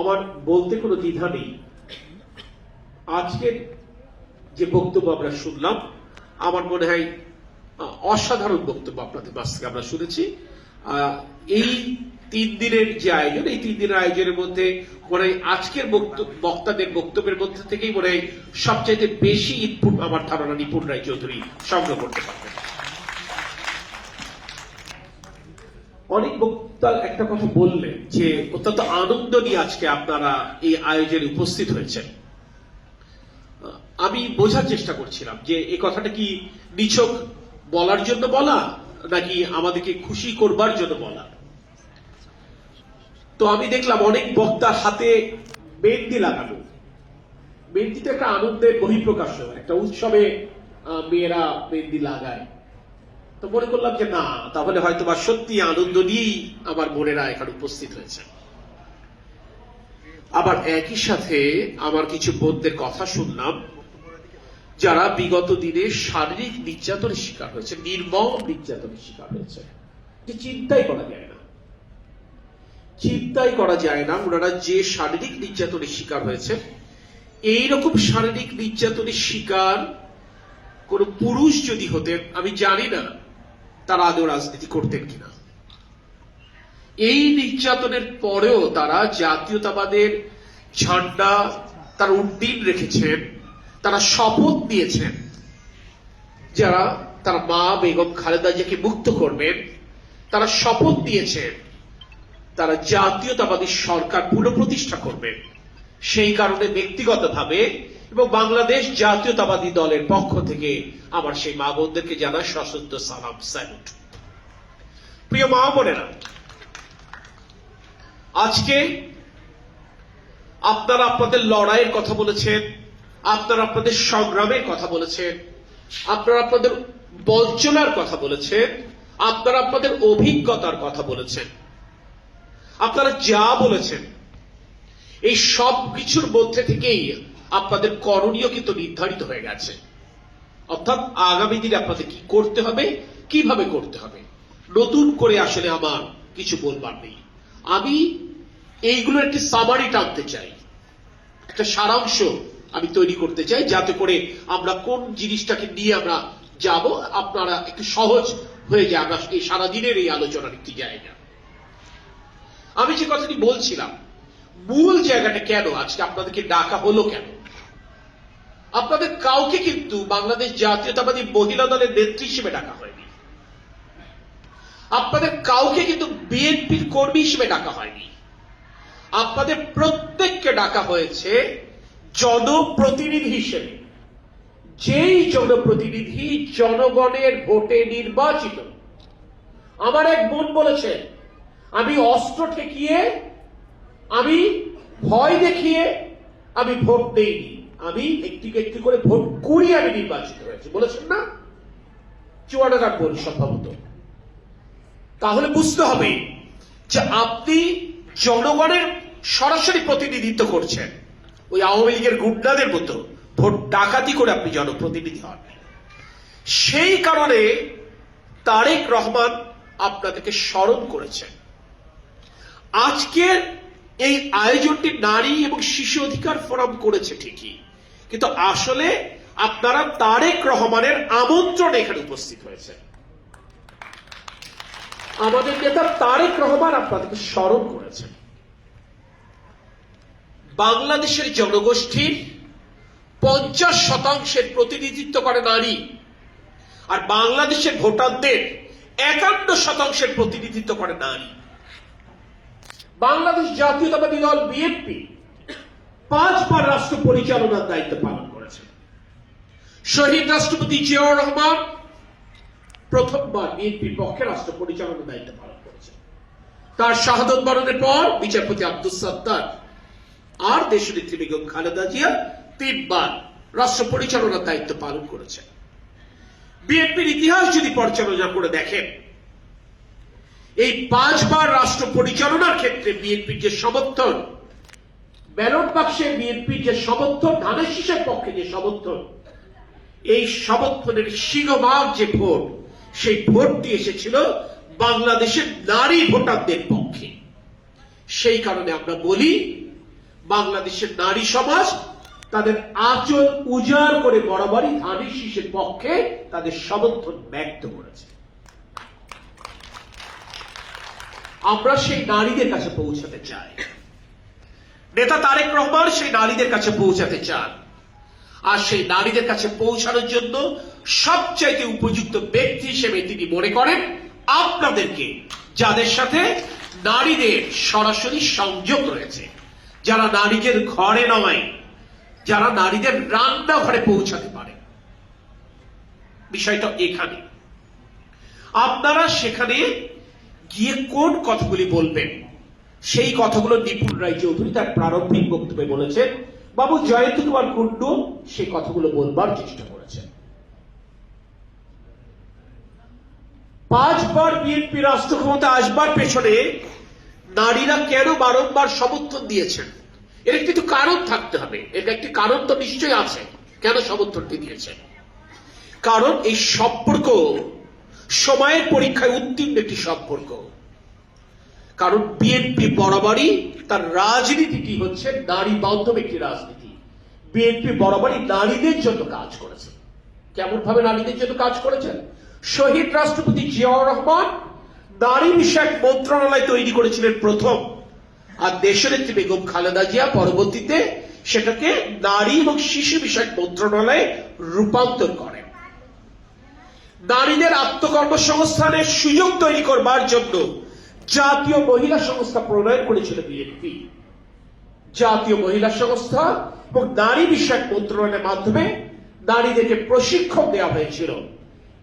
আমার বলতে কোনো দ্বিধা নেই। আজকের যে বক্তব্য আমরা শুনলাম, আমার মনে হয় অসাধারণ বক্তব্য আপনাদের কাছ থেকে আমরা শুনেছি। এই তিন দিনের যে আয়োজন, এই তিন দিনের আয়োজনের মধ্যে মনে হয় আজকের বক্তাদের বক্তব্যের মধ্যে থেকেই মনে হয় সবচাইতে বেশি ইনপুট আমার ধারণা নিপুণ রায় চৌধুরী সংগ্রহ করতে পারবেন। অনেক বক্তা একটা কথা বললেন যে অত্যন্ত আনন্দ নিয়ে আজকে আপনারা এই আয়োজনে উপস্থিত হয়েছেন। আমি বোঝার চেষ্টা করছিলাম যে এই কথাটা কি নিছক বলার জন্য বলা, নাকি আমাদেরকে খুশি করবার জন্য বলা? তো আমি দেখলাম অনেক বক্তার হাতে মেহেন্দি লাগানো। মেহেন্দি তো একটা আনন্দের বহিঃপ্রকাশ একটা উৎসবে মেয়েরা মেহেন্দি লাগায়। তো মনে করলাম যে না, তাহলে হয়তো বা সত্যি আনন্দ নিয়েই আমার বোনেরা এখানে উপস্থিত হয়েছে আবার একই সাথে আমার কিছু বোনদের কথা শুনলাম, যারা বিগত দিনে শারীরিক নির্যাতনের শিকার হয়েছে, নির্মম নির্যাতনের শিকার হয়েছে। চিন্তাই করা যায় না। চিন্তাই করা যায় না, ওনারা যে শারীরিক নির্যাতনের শিকার হয়েছে, এইরকম শারীরিক নির্যাতনের শিকার কোন পুরুষ যদি হতেন, আমি জানি না তারা আদৌ রাজনীতি করতেন কিনা। এই নির্যাতনের পরেও তারা জাতীয়তাবাদের ঝান্ডা, তারা উড্ডীন রেখেছেন, তারা শপথ নিয়েছেন, যারা তার মা বেগম খালেদা জিয়াকে মুক্ত করবেন, তারা শপথ নিয়েছেন, তারা জাতীয়তাবাদী সরকার পুনঃপ্রতিষ্ঠা করবেন। সেই কারণে ব্যক্তিগতভাবে এবং বাংলাদেশ জাতীয়তাবাদী দলের পক্ষ থেকে আমার সেই মা বোনদেরকে জানা সশস্ত্র সালাম, স্যালুট। প্রিয় মা বোনেরা, আজকে আপনারা আপনাদের লড়াইয়ের কথা বলেছেন, আপনারা আপনাদের সংগ্রামের কথা বলেছেন, আপনারা আপনাদের বঞ্চনার কথা বলেছেন, আপনারা আপনাদের অভিজ্ঞতার কথা বলেছেন। আপনারা যা বলেছেন, এই সব কিছুর মধ্যে থেকেই আপনাদের করণীয় কিন্তু নির্ধারিত হয়ে গেছে। অর্থাৎ আগামী দিনে আপনাদের কি করতে হবে, কীভাবে করতে হবে? নতুন করে আসলে আমার কিছু বলবার নেই। আমি এইগুলোর একটি সামারি টানতে চাই। একটা সারাংশ আমি তৈরি করতে চাই, যাতে করে আমরা কোন জিনিসটাকে নিয়ে আমরা যাব, আপনারা একটু সহজ হয়ে যায়, আমরা এই সারাদিনের এই আলোচনার একটি জায়গা। আমি যে কথাটি বলছিলাম, মূল জায়গাটা কেন? আজকে আপনাদেরকে ডাকা হলো কেন? আপনাদের কাউকে কিন্তু বাংলাদেশ জাতীয়তাবাদী মহিলা দলের নেত্রী হিসেবে ডাকা হয়নি। আপনাদের কাউকে কিন্তু বিএনপির কর্মী হিসেবে ডাকা হয়নি। আপনাদের প্রত্যেককে ডাকা হয়েছে জনপ্রতিনিধি হিসেবে। যেই জনপ্রতিনিধি জনগণের ভোটে নির্বাচিত। আমার এক বোন বলেছে, আমি অস্ত্র ঠেকিয়ে, আমি ভয় দেখিয়ে, আমি ভোট দেইনি। আমি একটি একটি করে ভোট করিয়ে আমি নির্বাচিত হয়েছি, বলেছেন না? চুয়াডাঙ্গার বোন সম্ভবত। তাহলে বুঝতে হবে যে আপনি জনগণের সরাসরি প্রতিনিধিত্ব করছেন। ওই আওয়ামী লীগের গুন্ডাদের মতো ভোট ডাকাতি করে আপনি জনপ্রতিনিধি হন। সেই কারণে তারেক রহমান আপনাদেরকে স্মরণ করেছেন। আজকের এই আয়োজনটি নারী এবং শিশু অধিকার ফোরাম করেছে ঠিকই। কিন্তু আসলে আপনারা তারেক রহমানের আমন্ত্রণে এখানে উপস্থিত হয়েছে। আমাদের নেতা তারেক রহমান আপনাদেরকে স্মরণ করেছেন। বাংলাদেশের জনগোষ্ঠীর পঞ্চাশ শতাংশের প্রতিনিধিত্ব করে নারী, আর বাংলাদেশের ভোটারদের একান্ন শতাংশের প্রতিনিধিত্ব করে নারী। বাংলাদেশ জাতীয়তাবাদী দল বিএনপি পাঁচবার রাষ্ট্র পরিচালনার দায়িত্ব পালন করেছে শহীদ রাষ্ট্রপতি জিয়াউর রহমান প্রথমবার বিএনপির পক্ষে রাষ্ট্র পরিচালনার দায়িত্ব পালন করেছে তার শাহাদত বরণের পর বিচারপতি আব্দুল সত্তার আর দেশনেত্রী বেগম খালেদা জিয়া তিনবার রাষ্ট্র পরিচালনার দায়িত্ব পালন করেছে বিএনপির ইতিহাস যদি পর্যালোচনা করে দেখেন, এই পাঁচবার রাষ্ট্র পরিচালনার ক্ষেত্রে বিএনপির যে সমর্থন ব্যালট বাক্সে বিএনপির যে সমর্থন, ধানের শীষের পক্ষে যে সমর্থন, এই সমর্থনের সিংহভাগ যে ভোট, সেই ভোটটি এসেছিল বাংলাদেশের নারী ভোটারদের পক্ষে। সেই কারণে আমরা বলি, বাংলাদেশের নারী সমাজ তাদের আচল উজাড় করে বরাবরই ধানের শীষের পক্ষে তাদের সমর্থন ব্যক্ত করেছে। আমরা সেই নারীদের কাছে পৌঁছাতে চাই। নেতা তারেক রহমান সেই নারীদের কাছে পৌঁছাতে চান। আর সেই নারীদের কাছে পৌঁছানোর জন্য সবচাইতে উপযুক্ত ব্যক্তি হিসেবে তিনি মনে করেন আপনাদেরকে, যাদের সাথে নারীদের সরাসরি সংযোগ রয়েছে। যারা নারীদের ঘরে নয়, যারা নারীদের রান্নাঘরে পৌঁছাতে পারে। বিষয়টা এখানে। আপনারা সেখানে গিয়ে কোন কথাগুলি বলবেন? সেই কথাগুলো নিপুণ রায় চৌধুরী তার প্রারম্ভিক বক্তব্যে বলেছেন। বাবু জয়ন্ত কুমার কুণ্ডু সেই কথাগুলো বলবার চেষ্টা করেছেন। পাঁচবার বিএনপি রাষ্ট্র ক্ষমতা আসবার পেছনে নারীরা কেন বারংবার সমর্থন দিয়েছেন? এর একটি তো কারণ থাকতে হবে। এর একটি কারণ তো নিশ্চয়ই আছে। কেন সমর্থনটি দিয়েছেন? কারণ এই সম্পর্ক সময়ের পরীক্ষায় উত্তীর্ণ একটি সম্পর্ক। কারণ বিএনপি বরাবরই তার রাজনীতিটি হচ্ছে? নারী বান্ধব একটি রাজনীতি। বিএনপি বরাবরই নারীদের জন্য কাজ করেছে। কেমন ভাবে নারীদের জন্য কাজ করেছেন শহীদ রাষ্ট্রপতি জিয়াউর রহমান নারী বিষয়ক মন্ত্রণালয় তৈরি করেছিলেন প্রথম। আর দেশনেত্রী বেগম খালেদা জিয়া পরবর্তীতে সেটাকে নারী এবং শিশু বিষয়ক মন্ত্রণালয়ে রূপান্তর করেন। নারীদের আত্মকর্মসংস্থানের সুযোগ তৈরি করবার জন্য জাতীয় মহিলা সংস্থা প্রণয়ন করেছিল বিএনপি জাতীয় মহিলা সংস্থা এবং নারী বিষয়ক মন্ত্রণালয়ের মাধ্যমে নারীদেরকে প্রশিক্ষণ দেওয়া হয়েছিল।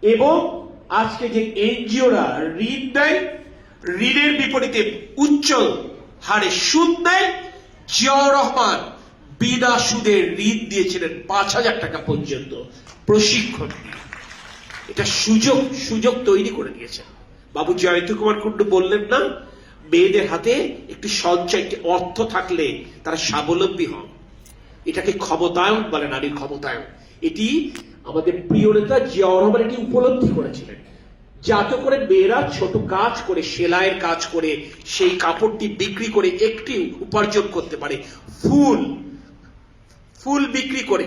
এবং আজকে যে এনজিওরা ঋণ দেয়, ঋণের বিপরীতে উচ্চ হারে সুদ দেয়, জিয়াউর রহমান বিনা সুদের ঋণ দিয়েছিলেন পাঁচ হাজার টাকা পর্যন্ত প্রশিক্ষণ। এটা সুযোগ সুযোগ তৈরি করে দিয়েছেন। বাবু জয়ন্ত কুমার কুণ্ডু বললেন, না, মেয়েদের হাতে একটি সঞ্চয়, একটি অর্থ থাকলে তারা স্বাবলম্বী হন। এটাকে ক্ষমতায়ন বলে, নারীর ক্ষমতায়ন। এটি আমাদের প্রিয় নেতা জিয়াউর রহমান এটি উপলব্ধি করেছিলেন। যাতে করে মেয়েরা ছোট কাজ করে, সেলাইয়ের কাজ করে, সেই কাপড়টি বিক্রি করে একটি উপার্জন করতে পারে। ফুল ফুল বিক্রি করে,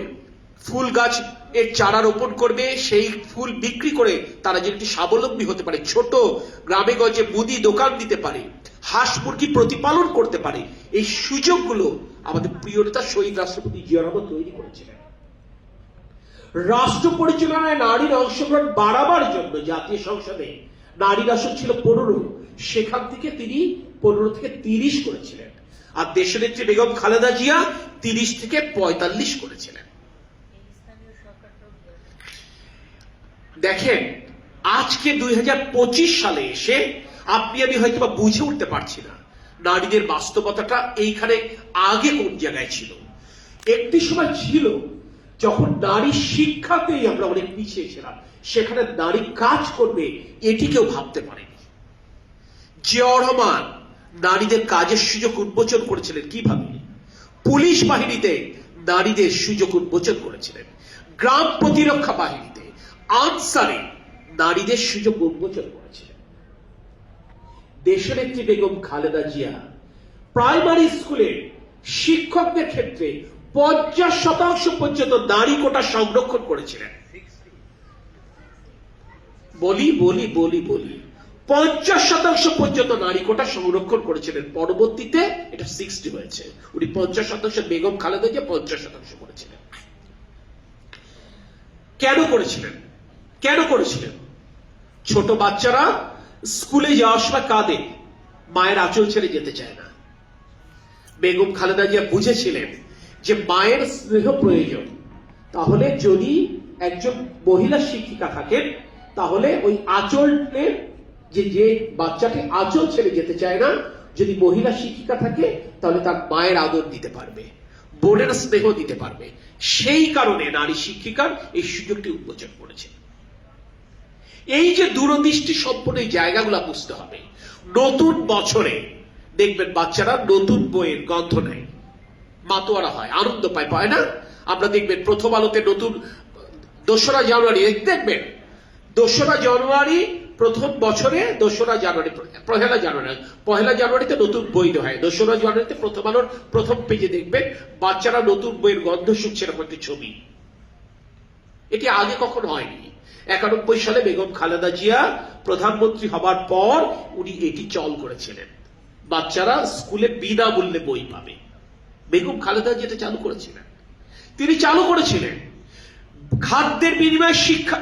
ফুল গাছ এর চারা রোপণ করবে, সেই ফুল বিক্রি করে তারা যেটি স্বাবলম্বী হতে পারে, ছোট গ্রামে গঞ্জে মুদি দোকান দিতে পারে, হাঁস মুরগি প্রতিপালন করতে পারে, এই সুযোগগুলো আমাদের প্রিয় নেতা শহীদ রাষ্ট্রপতি জিয়া রহমান তৈরি করেছিলেন। রাষ্ট্র পরিচালনায় নারীর অংশগ্রহণ বাড়াবার জন্য জাতীয় সংসদে নারীর আসন ছিল পনেরো, সেখান থেকে তিনি পনেরো থেকে তিরিশ করেছিলেন। আর দেশনেত্রী বেগম খালেদা জিয়া তিরিশ থেকে পঁয়তাল্লিশ করেছিলেন। দেখেন, আজকে দুই হাজার পঁচিশ সালে এসে আপনি আমি হয়তো বা বুঝে উঠতে পারছি না নারীদের বাস্তবতাটা এইখানে আগে কোন জায়গায় ছিল। একটি সময় ছিল যখন নারী শিক্ষাতেই আমরা অনেক পিছিয়ে ছিলাম, সেখানে নারী কাজ করবে এটি কেউ ভাবতে পারেনি। জিয়াউর রহমান নারীদের কাজের সুযোগ উন্মোচন করেছিলেন কীভাবে? পুলিশ বাহিনীতে নারীদের সুযোগ উন্মোচন করেছিলেন। গ্রাম প্রতিরক্ষা বাহিনীতে। আনসারে নারীদের সুযোগ উন্মোচন করেছিলেন দেশনেত্রী বেগম খালেদা জিয়া প্রাইমারি শিক্ষকদের ক্ষেত্রে পঞ্চাশ শতাংশ পর্যন্ত নারী কোটা সংরক্ষণ করেছিলেন। বলি বলি বলি বলি, পঞ্চাশ শতাংশ পর্যন্ত নারী কোটা সংরক্ষণ করেছিলেন। পরবর্তীতে এটা সিক্সটি হয়েছে। উনি পঞ্চাশ শতাংশ, বেগম খালেদা জিয়া পঞ্চাশ শতাংশ করেছিলেন। কেন করেছিলেন? কেন করেছিলেন? ছোট বাচ্চারা স্কুলে যাওয়ার সময় কাঁদে, মায়ের আঁচল ছেড়ে যেতে চায় না। বেগম খালেদা জিয়া বুঝেছিলেন যে মায়ের স্নেহ প্রয়োজন। তাহলে যদি একজন মহিলা শিক্ষিকা থাকেন, তাহলে ওই আঁচলের যে যে বাচ্চাটি আঁচল ছেড়ে যেতে চায় না, যদি মহিলা শিক্ষিকা থাকে, তাহলে তার মায়ের আদর দিতে পারবে, বোনের স্নেহ দিতে পারবে। সেই কারণে নারী শিক্ষিকার এই সুযোগটি উন্মোচন করেছে এই যে দূরদৃষ্টি সম্পন্ন এই জায়গাগুলো বুঝতে হবে। নতুন বছরে দেখবেন বাচ্চারা নতুন বইয়ের গন্ধ নেয়। মাতোয়ারা হয়, আনন্দ পায় পায় না? আমরা দেখবেন প্রথম আলোতে নতুন দোসরা জানুয়ারি দেখবেন, দোসরা জানুয়ারি প্রথম বছরে, দোসরা জানুয়ারি, পহেলা জানুয়ারি, পহেলা জানুয়ারিতে নতুন বই হয়। দোসরা জানুয়ারিতে প্রথম আলোর প্রথম পেজে দেখবেন বাচ্চারা নতুন বইয়ের গন্ধ শুকছে এরকম একটি ছবি। এটি আগে কখনো হয়নি। একানব্বই সালে বেগম খালেদা জিয়া প্রধানমন্ত্রী হবার পর উনি এটি চল করেছিলেন। বাচ্চারা স্কুলে বিনামূল্যে বই পাবে। বেগম খালেদা যেটা চালু করেছিলেন। তিনি চালু করেছিলেন খাদ্যের বিনিময়ে শিক্ষা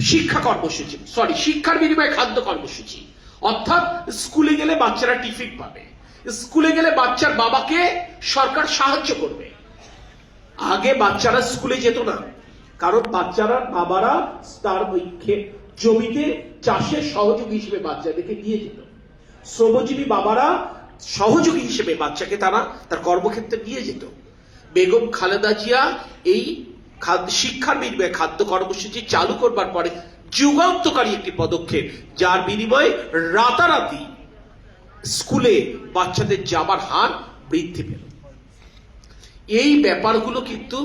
শিক্ষা কর্মসূচি সরি শিক্ষার বিনিময়ে খাদ্য কর্মসূচি। অর্থাৎ স্কুলে গেলে বাচ্চারা টিফিন পাবে। স্কুলে গেলে বাচ্চার বাবাকে সরকার সাহায্য করবে। আগে বাচ্চারা স্কুলে যেত না। কারণ বাচ্চারা, বাবারা তার ওই জমিতে চাষের সহযোগী হিসেবে বাচ্চাদেরকে দিয়ে যেত। শ্রমজীবী বাবারা সহযোগী হিসেবে বাচ্চাকে তারা তার কর্মক্ষেত্রে দিয়ে যেত। বেগম খালেদা জিয়া এই শিক্ষার বিনিময়ে খাদ্য কর্মসূচি চালু করবার পরে যুগান্তকারী একটি পদক্ষেপ, যার বিনিময়ে রাতারাতি স্কুলে বাচ্চাদের যাবার হার বৃদ্ধি পেল। এই ব্যাপারগুলো কিন্তু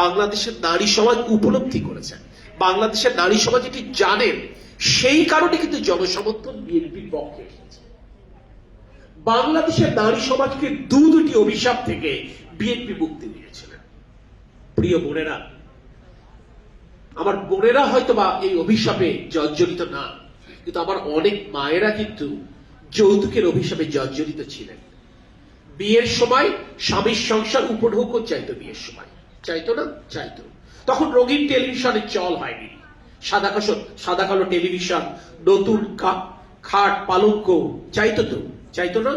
বাংলাদেশের নারী সমাজ উপলব্ধি করেছেন। বাংলাদেশের নারী সমাজ এটি জানেন সেই কারণে কিন্তু জনসমর্থন বিএনপির পক্ষে বাংলাদেশের নারী সমাজকে দু দুটি অভিশাপ থেকে বিএনপি মুক্তি দিয়েছিলেন। প্রিয় বোনেরা, আমার বোনেরা হয়তো বা এই অভিশাপে জর্জরিত না, কিন্তু আমার অনেক মায়েরা কিন্তু যৌতুকের অভিশাপে জর্জরিত ছিলেন। বিয়ের সময় স্বামীর সংসার উপঢৌকন চাইতো বিয়ের সময়। চাইতো না, চাইতো। তখন রঙিন টেলিভিশনের চল হয়নি। সাদা কালো সাদা কালো টেলিভিশন, নতুন খাট, পালঙ্ক, চাইতো তো, চাইতো না।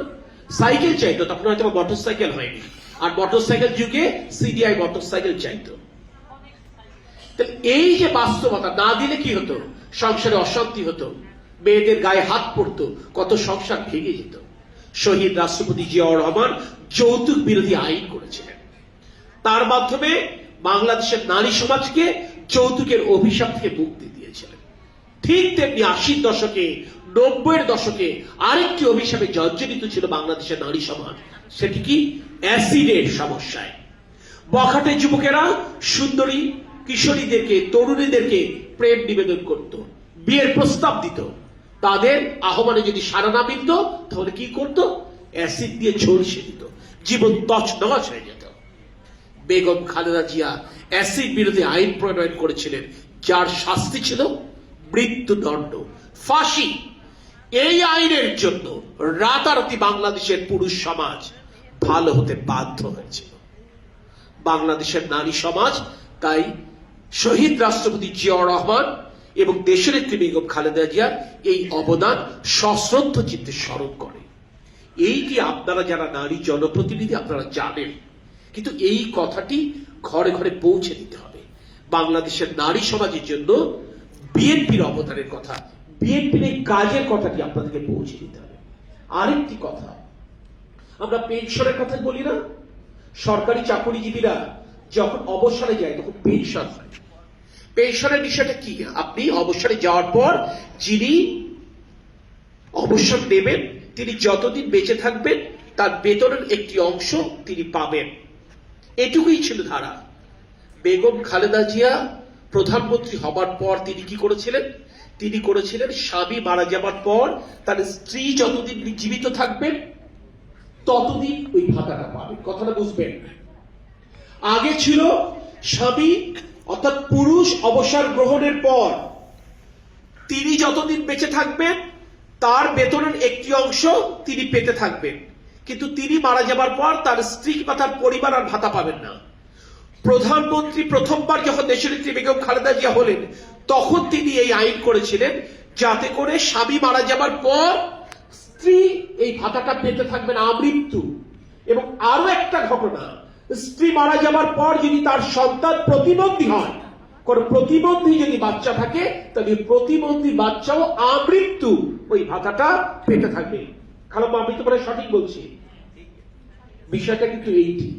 সাইকেল চাইতো, তখন হয়তো মোটর সাইকেল হয়নি। আর মোটর সাইকেল যুগে সিডিআই মোটর সাইকেল চাইতো। এই যে বাস্তবতা, না দিলে কি হতো? সংসারে অশান্তি হতো। মেয়েদের গায়ে হাত পড়তো, কত সংসার ভেঙে যেত। শহীদ রাষ্ট্রপতি জিয়াউর রহমান যৌতুক বিরোধী আইন করেছিলেন। তার মাধ্যমে বাংলাদেশের নারী সমাজকে যৌতুকের অভিশাপ থেকে মুক্তি দিয়েছিলেন। ঠিক তেমনি আশির দশকে, নব্বইয়ের দশকে আরেকটি অভিশাপে জর্জরিত ছিল বাংলাদেশের নারী সমাজ। সেটি কি? অ্যাসিডের সমস্যায়। বখাটে যুবকেরা সুন্দরী কিশোরীদেরকে, তরুণীদেরকে প্রেম নিবেদন করত, বিয়ের প্রস্তাব দিত। তাদের আহ্বানে যদি সাড়া না মিলত, তাহলে কি করত? অ্যাসিড দিয়ে ঝলসে দিত জীবন তছ তছনছ হয়ে যেত। বেগম খালেদা জিয়া অ্যাসিড বিরোধী আইন প্রণয়ন করেছিলেন, যার শাস্তি ছিল মৃত্যুদণ্ড। ফাঁসি। এই আইনের জন্য রাতারাতি বাংলাদেশের পুরুষ সমাজ ভালো হতে বাধ্য হয়েছিল। বাংলাদেশের নারী সমাজ, তাই শহীদ রাষ্ট্রপতি জিয়াউর রহমান এবং দেশের একটি বেগম খালেদা জিয়ার এই অবদান সশ্রদ্ধ চিত্তে স্মরণ করে। এইটি আপনারা যারা নারী জনপ্রতিনিধি, আপনারা জানেন কিন্তু এই কথাটি ঘরে ঘরে পৌঁছে দিতে হবে। বাংলাদেশের নারী সমাজের জন্য বিএনপির অবদানের কথা, বিএনপির এই কাজের কথাটি আপনাদেরকে পৌঁছে দিতে হবে। আরেকটি কথা, আমরা পেনশনের কথা বলি না। সরকারি চাকরিজীবীরা যখন অবসরে যায়, তখন পেনশন হয়। পেনশনের বিষয়টা কি? আপনি অবসরে যাওয়ার পর যিনি অবসর নেবেন তিনি যতদিন বেঁচে থাকবেন, তার বেতনের একটি অংশ তিনি পাবেন। এটুকুই ছিল ধারা। বেগম খালেদা জিয়া প্রধানমন্ত্রী হবার পর তিনি কি করেছিলেন? তিনি করেছিলেন স্বামী মারা যাবার পর তার স্ত্রী যতদিন জীবিত থাকবেন ততদিন ওই ভাতাটা পাবে। কথাটা বুঝবেন আগে ছিল স্বামী অর্থাৎ পুরুষ অবসর গ্রহণের পর তিনি যতদিন বেঁচে থাকবেন, তার বেতনের একটি অংশ তিনি পেতে থাকবেন। কিন্তু তিনি মারা যাবার পর তার স্ত্রী বা তার পরিবার আর ভাতা পাবেন না। প্রধানমন্ত্রী প্রথমবার যখন দেশনেত্রী বেগম খালেদা জিয়া হলেন, তখন তিনি এই আইন করেছিলেন যাতে করে স্বামী মারা যাবার পর স্ত্রী এই ভাতাটা পেতে থাকবেন আমৃত্যু। এবং আরও একটা ঘটনা, স্ত্রী মারা যাবার পর যদি তার সন্তান প্রতিবন্ধী হয় কোন প্রতিবন্ধী যদি বাচ্চা থাকে, তাহলে প্রতিবন্ধী বাচ্চাও আমৃত্যু ওই ভাতাটা পেতে থাকবে। খালাম আমি তো সঠিক বলছি। বিষয়টা কিন্তু এইটি।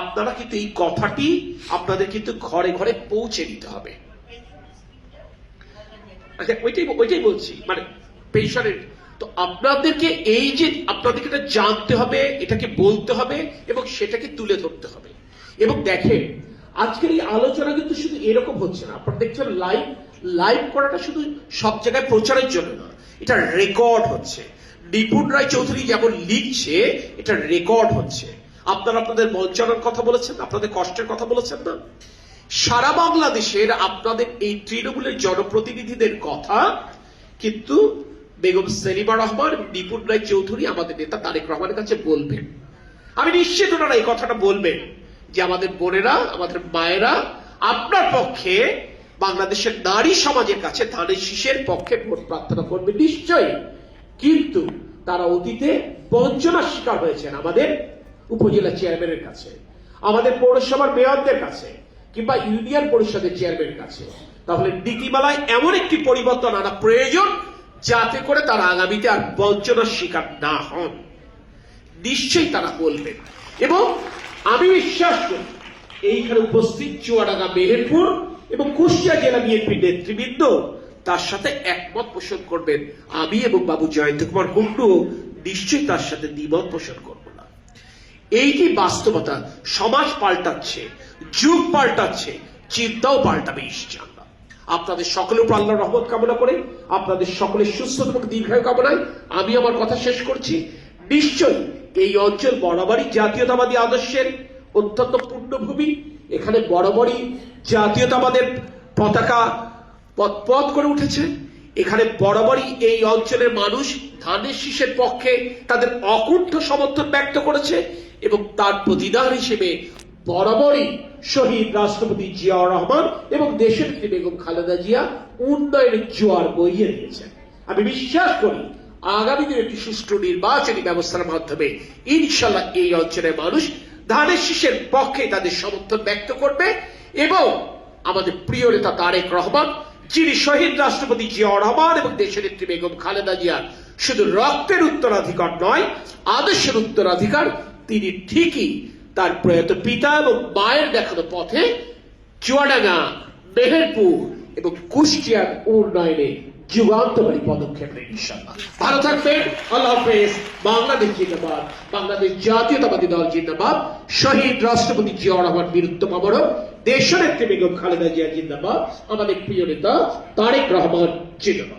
আপনারা কিন্তু এই কথাটি আপনাদের কিন্তু ঘরে ঘরে পৌঁছে দিতে হবে। আচ্ছা ওইটাই ওইটাই বলছি। মানে পেনশনের, তো আপনাদেরকে এই যে আপনাদেরকে এটা জানতে হবে, এটাকে বলতে হবে এবং সেটাকে তুলে ধরতে হবে। এবং দেখেন, আজকের এই আলোচনা কিন্তু শুধু এরকম হচ্ছে না। আপনারা দেখছেন লাইভ লাইভ করাটা শুধু সব জায়গায় প্রচারের জন্য না এটা রেকর্ড হচ্ছে। নিপুণ রায় চৌধুরী যেমন লিখছে, এটা রেকর্ড হচ্ছে। আপনারা আপনাদের বঞ্চনার কথা বলেছেন, আপনাদের কষ্টের কথা বলেছেন না? সারা বাংলাদেশের আপনাদের এই তৃণমূলের জনপ্রতিনিধিদের কথা, কিন্তু বেগম সেলিমা রহমান নিপুণ রায় চৌধুরী, আমাদের নেতা তারেক রহমানের কাছে বলবেন। আমি নিশ্চিত ওনারা এই কথাটা বলবেন যে আমাদের বোনেরা, আমাদের মায়েরা, আপনার পক্ষে বাংলাদেশের নারী সমাজের কাছে ধানের শীষের পক্ষে ভোট প্রার্থনা করবে নিশ্চয়ই। কিন্তু তারা অতীতে বঞ্চনার শিকার হয়েছেন আমাদের উপজেলা চেয়ারম্যানের কাছে, আমাদের পৌরসভার মেয়রদের কাছে, কিংবা ইউনিয়ন পরিষদের চেয়ারম্যানের কাছে। তাহলে নীতিমালায় এমন একটি পরিবর্তন আনা প্রয়োজন যাতে করে তারা আগামীতে আর বঞ্চনার শিকার না হন। নিশ্চয়ই তারা বলবেন। এবং আমি বিশ্বাস করি, এইখানে উপস্থিত চুয়াডাঙ্গা মেহেরপুর এবং কুষ্টিয়া জেলা বিএনপির নেতৃবৃন্দ তার সাথে একমত পোষণ করবেন। আমি এবং বাবু জয়ন্ত কুমার কুণ্ডু নিশ্চয়ই তার সাথে দ্বিমত পোষণ করব না। এই যে বাস্তবতা, সমাজ পাল্টাচ্ছে, যুগ পাল্টাচ্ছে, চিন্তাও পাল্টাবে, ইনশাআল্লাহ। আপনাদের সকলের উপর আল্লাহর রহমত কামনা করে, আপনাদের সকলের সুস্থ এবং দীর্ঘায়ু কামনায় আমি আমার কথা শেষ করছি। নিশ্চয়ই এই অঞ্চল বরাবরই জাতীয়তাবাদী আদর্শের অত্যন্ত পূর্ণভূমি। এখানে বরাবরই জাতীয়তাবাদের পতাকা পথ পথ করে উঠেছে। এখানে বরাবরই এই অঞ্চলের মানুষ ধানের শীষের পক্ষে তাদের অকুণ্ঠ সমর্থন ব্যক্ত করেছে এবং তার প্রতিদান হিসেবে বরাবরই শহীদ রাষ্ট্রপতি জিয়াউর রহমান এবং দেশের বেগম খালেদা জিয়া উন্নয়নের জোয়ার বইয়ে দিয়েছেন। আমি বিশ্বাস করি আগামী দিনে একটি সুষ্ঠু নির্বাচনী ব্যবস্থার মাধ্যমে ইনশাল্লাহ এই অঞ্চলের মানুষ ধানের শীষের পক্ষে তাদের সমর্থন ব্যক্ত করবে এবং আমাদের প্রিয় নেতা তারেক রহমান যিনি শহীদ রাষ্ট্রপতি জিয়াউর রহমান এবং দেশের নেত্রী বেগম খালেদা জিয়ার শুধু রক্তের উত্তরাধিকার নয়, আদর্শের উত্তরাধিকার, তিনি ঠিকই তার প্রয়াত পিতা এবং মায়ের দেখানো পথে চুয়াডাঙ্গা, মেহেরপুর এবং কুষ্টিয়ার উন্নয়নে যুগান্তকারী পদক্ষেপ নেন ইনশাল্লাহ ভালো থাকবেন। আল্লাহ হাফেজ। বাংলাদেশ জিন্দাবাদ। বাংলাদেশ জাতীয়তাবাদী দল জিন্দাবাদ। শহীদ রাষ্ট্রপতি জিয়া রহমান বীরত্ব দেশের দেশনেত্রী বেগম খালেদা জিয়া জিন্দাবাদ। আমাদের প্রিয় নেতা তারেক রহমান জিন্দাবাদ।